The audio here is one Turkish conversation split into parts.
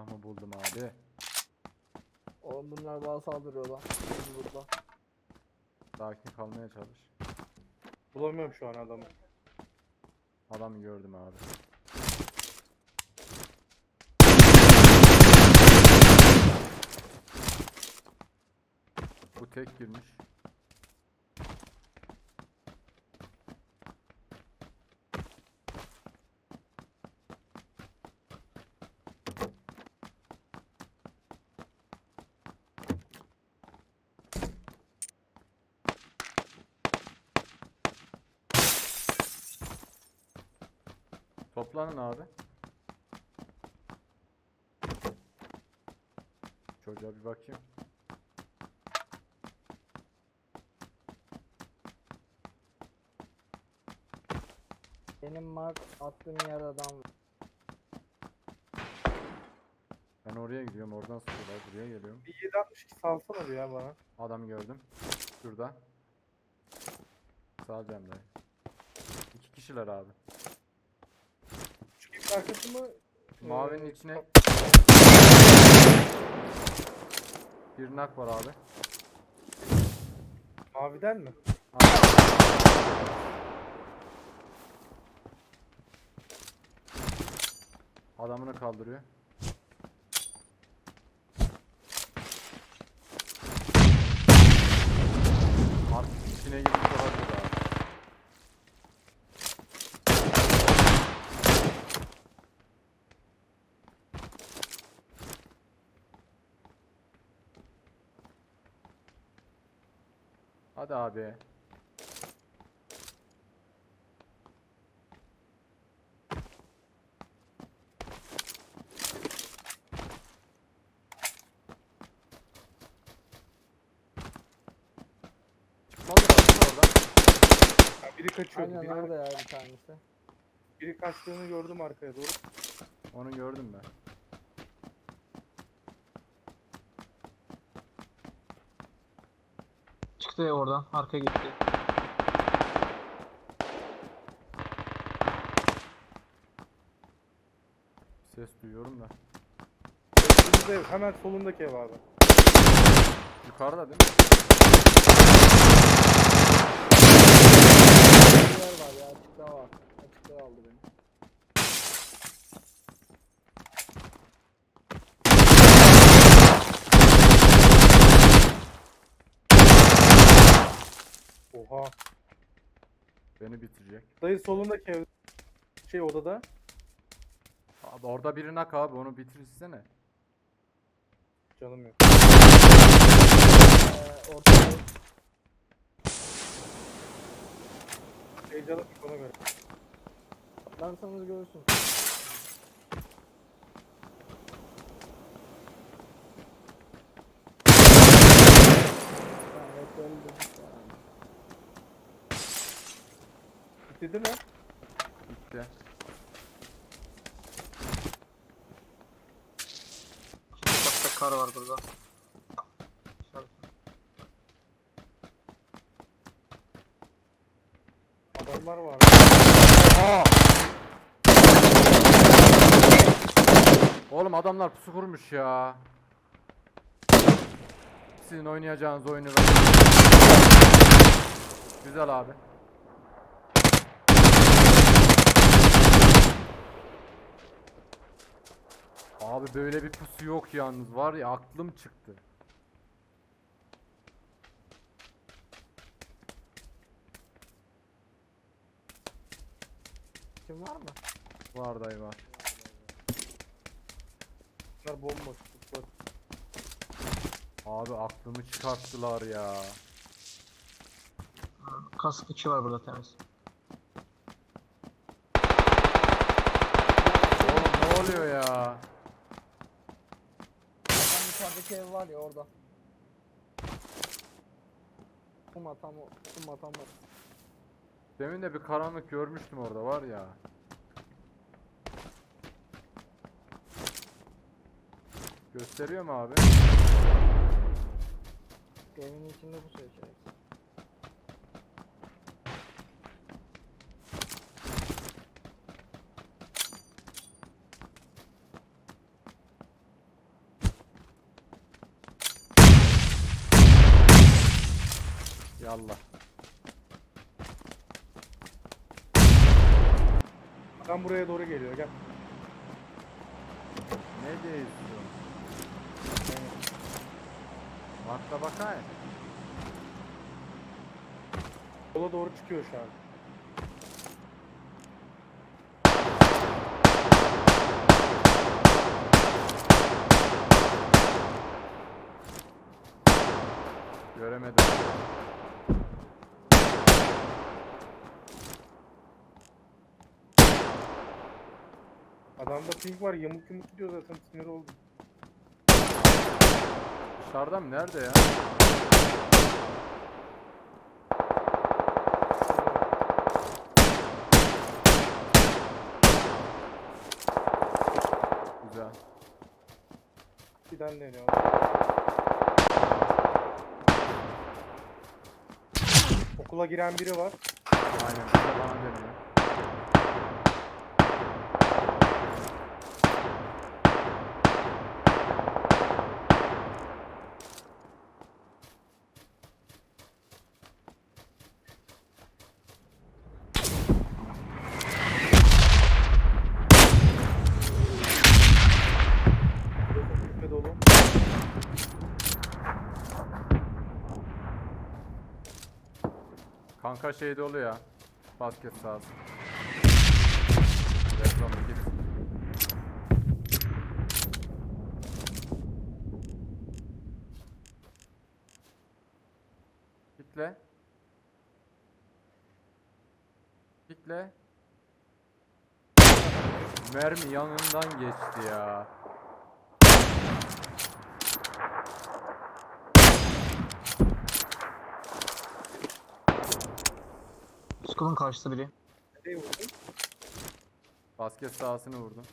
Silahımı buldum abi. Oğlum bunlar bana saldırıyor lan. Bizi burada. Sakin kalmaya çalış. Bulamıyorum şu an adamı. Adam gördüm abi. Bu tek girmiş. Toplanın abi. Çocuğa bir bakayım. Benim mark attığım yer adam. Ben oraya gidiyorum. Oradan sıkıyorlar. Buraya geliyorum. Bir 762 salsana bir ya bana. Adam gördüm. Şurada. Sağ Cemre. İki kişiler abi. Şu evin arkası mı? Mavinin içine bir nak var abi. Maviden mi? Adamını kaldırıyor. Artık içine girmiş olabilir abi. Hadi abi. Biri kaçıyordu. Aynen Biri, orada ya bir tanesi. biri kaçtığını gördüm arkaya doğru. Onu gördüm ben. Ya oradan. Arkaya gitti. Ses duyuyorum da. Önümüzde ev, hemen solundaki ev abi. Yukarıda değil mi? Yer var ya açıkta var. Açıkta aldı beni. Oha. Beni bitirecek. Dayı solundaki ev. Şey odada. Abi orada biri nak abi onu bitirsene. Canım yok. Ee, ortada Şey canım yok ona göre. atlarsanız görürsün. Bitirdi mi? Bitti. Ufakta kar var burada. Adamlar var. Oğlum adamlar pusu kurmuş ya. Sizin oynayacağınız oyunu ver. Güzel abi. Abi böyle bir pusu yok yalnız var ya aklım çıktı. Kim var mı? Var dayı var. Bunlar bomboş. Bak. Abi aklımı çıkarttılar ya. Kask içi var burada temiz. Oğlum ne oluyor ya? Adam yukarıdaki ev var ya orada. Kum atam o. Kum atam o. Demin de bir karanlık görmüştüm orada var ya. Gösteriyor mu abi? Evin içinde bu şey Yallah. Adam buraya doğru geliyor gel. Ne diyorsun? Markla bakayım. Yola doğru çıkıyor şu an. Göremedim. Adamda ping var yamuk yumuk gidiyor zaten sinir oldum. Dışarıda mı? Nerede ya? Güzel. Giden deniyor. Okula giren biri var. Aynen. Bir bana dönüyor. Üstüne dolu. Kanka şey dolu ya. Basket sahası. Reklam git. Kitle. Kitle. Mermi yanından geçti ya. School'un karşısı biri. Nereye vurdun? Basket sahasını vurdum.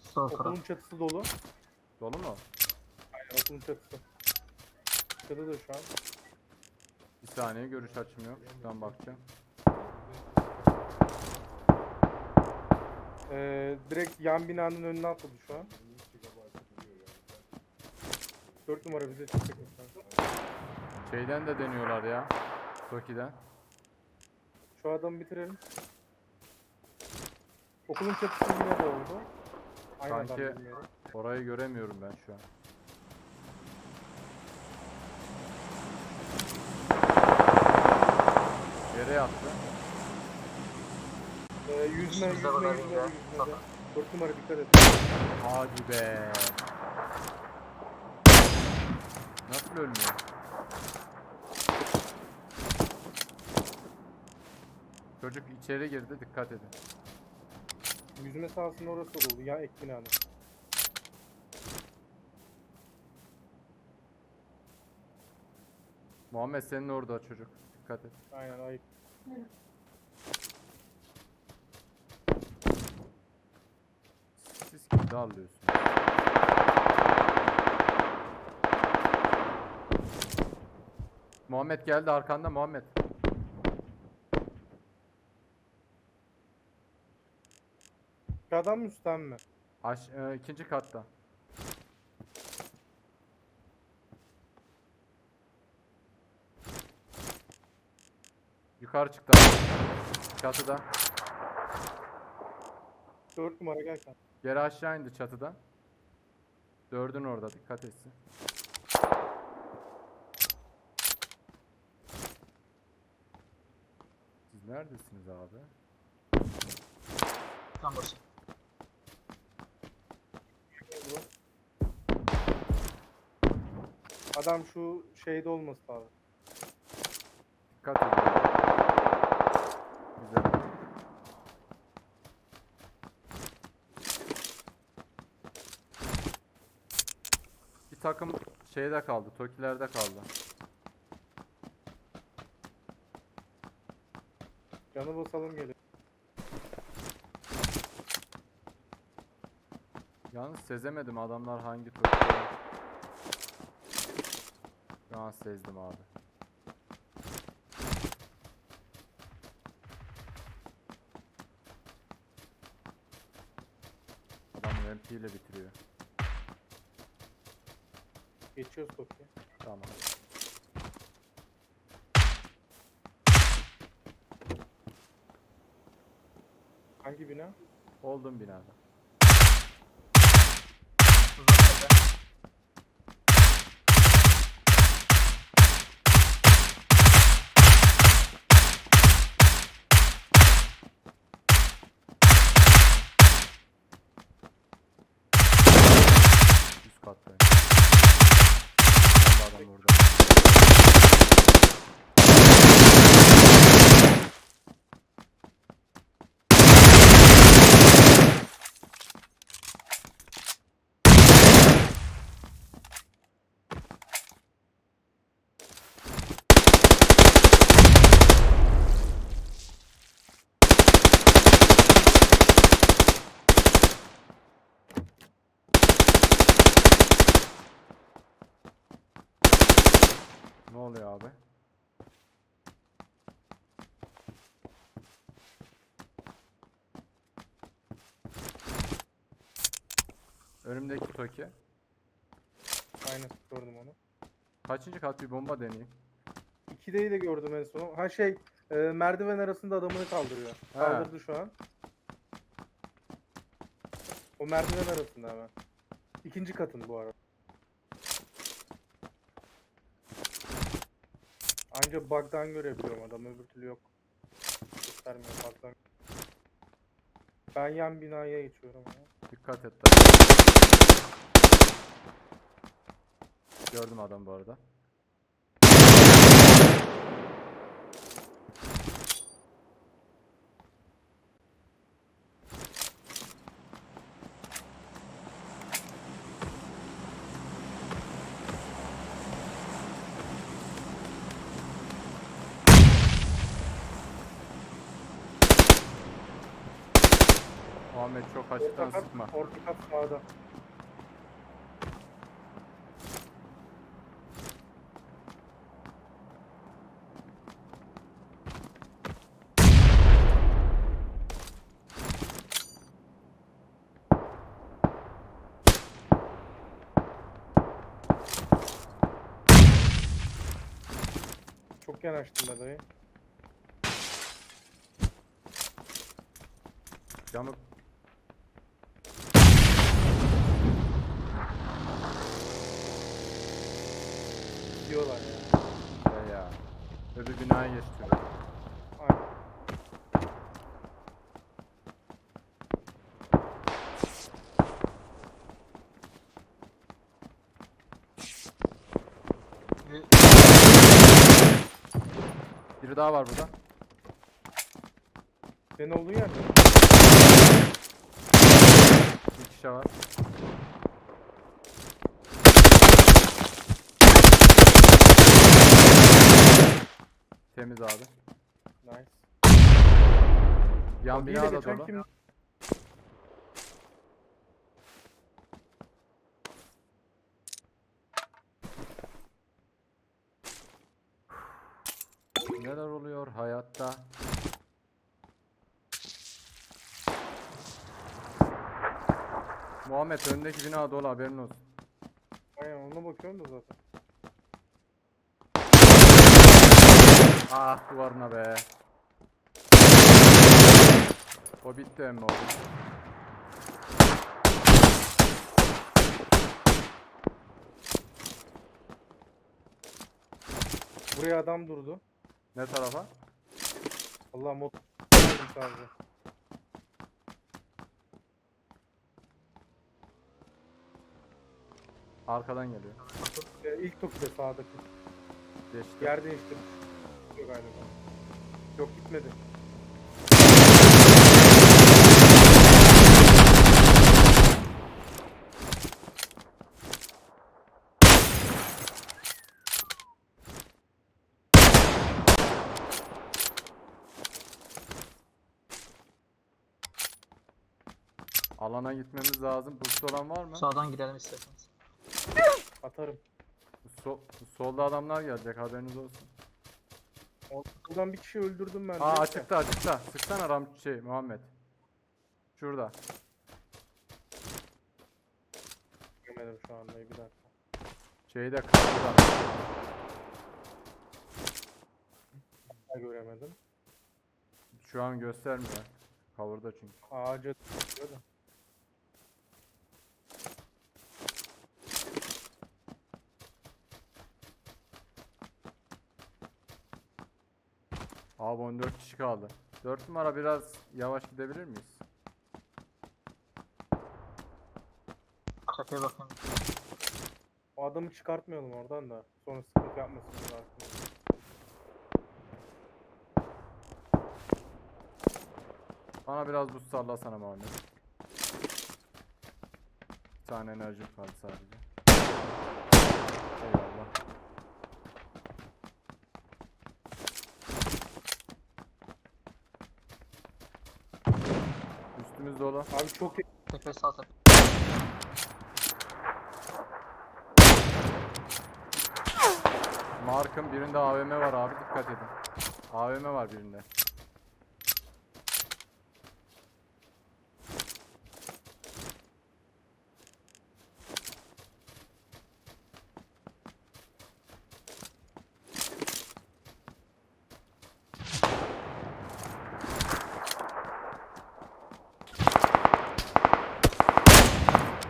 Sol taraf. Okulun çatısı dolu. Dolu mu? Aynen okulun çatısı. Çatıda da şu an. Bir saniye görüş açım yok. Şuradan bakacağım. Ee, direkt yan binanın önüne atladı şu an. 4 numara bize çıkacak. Şeyden de deniyorlar ya. Toki'den. Şu adamı bitirelim. Okulun çatısı yine de oldu. Aynı adam Sanki- bilmiyorum. Orayı göremiyorum ben şu an. Yere yattı. Ee, yüzme, yüzme, İşimize yüzme, bakayım yüzme, ya. yüzme. Tamam. 4 numara dikkat et. Hadi be. Nasıl ölmüyor? Çocuk içeri girdi dikkat edin. Yüzme sahasının orası dolu. Ya ek binanın. Muhammed senin orada çocuk. Dikkat et. Aynen ayıp. Siz kim dağılıyorsunuz? Muhammed geldi arkanda Muhammed. Adam mı üstten mi? Aş e, ikinci katta. Yukarı çıktı abi. Çatıda. 4 numara gel sen. Geri aşağı indi çatıdan. Dördün orada dikkat etsin. Siz neredesiniz abi? Tam başı. Adam şu şeyde olması lazım. Dikkat edin. Güzel. Bir takım şeyde kaldı, Tokilerde kaldı. Canı basalım geliyor. Yalnız sezemedim adamlar hangi Tokilde. Aa sezdim abi. Adam MP ile bitiriyor. Geçiyoruz Tokyo. Tamam. Hangi bina? Oldum binada. Uzakta ben. Adam burada. Ne oluyor abi? Önümdeki Toki. Aynen gördüm onu. Kaçıncı kat bir bomba deneyeyim. İkideyi de gördüm en son. Ha şey e, merdiven arasında adamını kaldırıyor. He. Kaldırdı şu an. O merdiven arasında hemen. İkinci katın bu arada. Anca bug'dan görebiliyorum adam öbür türlü yok. Göstermiyor bug'dan. Ben yan binaya geçiyorum ya. Dikkat et. Gördüm adam bu arada. Muhammed çok açıktan Orta kat, sıkma. orta kat sağda. Çok yanaştım be dayı. Camı Diyorlar ya. şey ya. Öbür binaya geçti. Aynen. Bir- Biri daha var burada. Senin olduğun yerde. Bir kişi var. Temiz abi. Nice. Yan bina da dolu. kim? Neler oluyor hayatta? Muhammed öndeki bina dolu haberin olsun. Aynen ona bakıyorum da zaten. Ah duvarına be. O bitti emmi oldu. Buraya adam durdu. Ne tarafa? Allah mod Gördüm sadece. Arkadan geliyor. Ee, ilk topide sağdaki. Geçti. Yer değiştirmiş. Yok galiba. Yok gitmedi. Alana gitmemiz lazım. Boost olan var mı? Sağdan girelim isterseniz. Atarım. So- solda adamlar gelecek haberiniz olsun. Buradan bir kişi öldürdüm ben. Aa açıkta açıkta. Sıksana Ram şey Muhammed. Şurada. Göremedim şu anda bir dakika. Şeyde kapıda. Ha, göremedim. Şu an göstermiyor. Cover'da çünkü. Ağaca tutuyor da. Abi 14 kişi kaldı. 4 numara biraz yavaş gidebilir miyiz? Tepeye bakayım. O adamı çıkartmayalım oradan da. Sonra sıkıntı yapmasın aslında. Bana biraz buz sallasana Muhammed. Bir tane enerjim kaldı sadece. Eyvallah. Üstümüz dolu. Abi çok iyi. Tepe sağ tepe. Mark'ın birinde AVM var abi dikkat edin. AVM var birinde.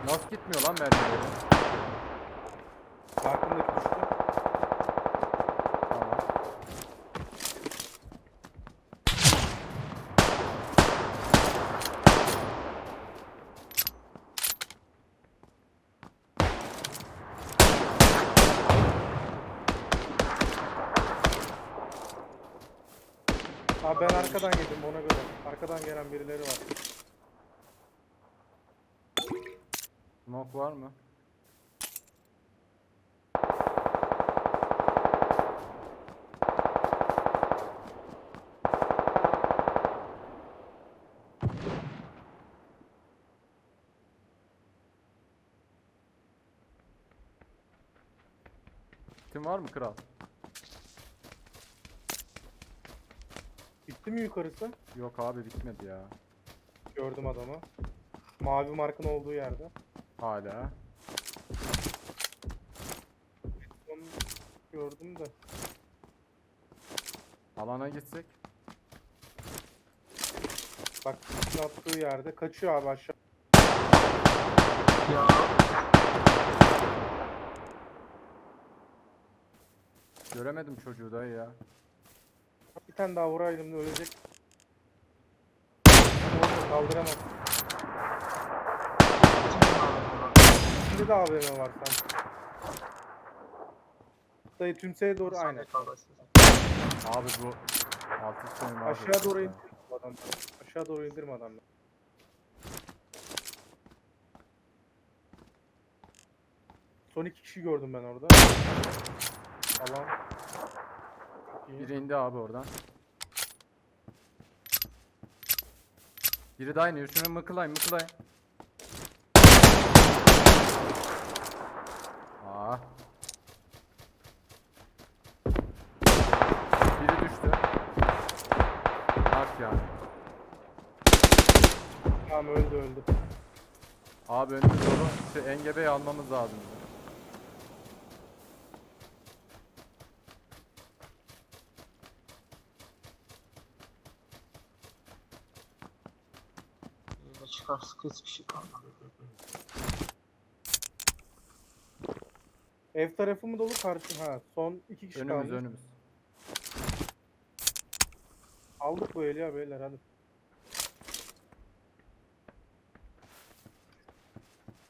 Nasıl gitmiyor lan mermileri? Farkındaki düştü. Tamam. Abi ben arkadan yedim ona göre. Arkadan gelen birileri var. Smoke var mı? Kim var mı kral? Bitti mi yukarısı? Yok abi bitmedi ya. Gördüm adamı. Mavi markın olduğu yerde. Hala. Onu gördüm de. Alana gitsek. Bak üstüne attığı yerde. Kaçıyor abi aşağı. Ya Göremedim çocuğu dayı ya. Bir tane daha vuraydım da ölecek. Olmuyor, var. Şimdi de AVM var sanki. Dayı tümseye doğru aynen. Abi bu altı sayım abi. Aşağı doğru indirme adamları. Aşağı doğru indirme adamları. Son iki kişi gördüm ben orada. Alan. Biri indi abi oradan. Biri daha iniyor. Şunu mıkılayın mıkılayın. Aa. Biri düştü. Bak yani. Tamam öldü öldü. Abi önümüz dolu. Şu engebeyi almamız lazım. de çıkar sıkı hiçbir şey kalmadı. Ev tarafı mı dolu karşı? Ha son iki kişi Önümüz kalmış. önümüz. Aldık bu eli ya beyler hadi.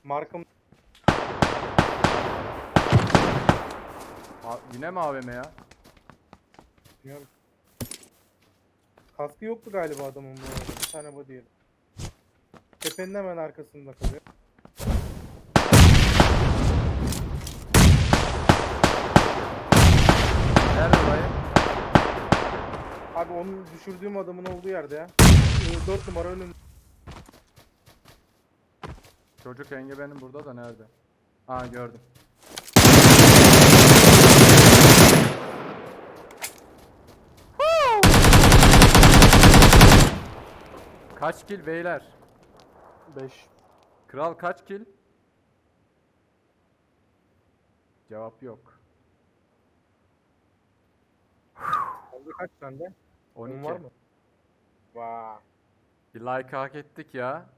Markım A- yine mi AVM ya? bilmiyorum. Kaskı yoktu galiba adamın bu arada. Bir tane body yedi. Tepenin hemen arkasında kalıyor. Nerede dayı? Abi onun düşürdüğüm adamın olduğu yerde ya. 4 numara önüm. Çocuk engebenin burada da nerede? Ha gördüm. Kaç kill beyler? 5. Kral kaç kill? Cevap yok. Oldu kaç sende? 12. Onun var mı? Vaa. Bir like hak ettik ya.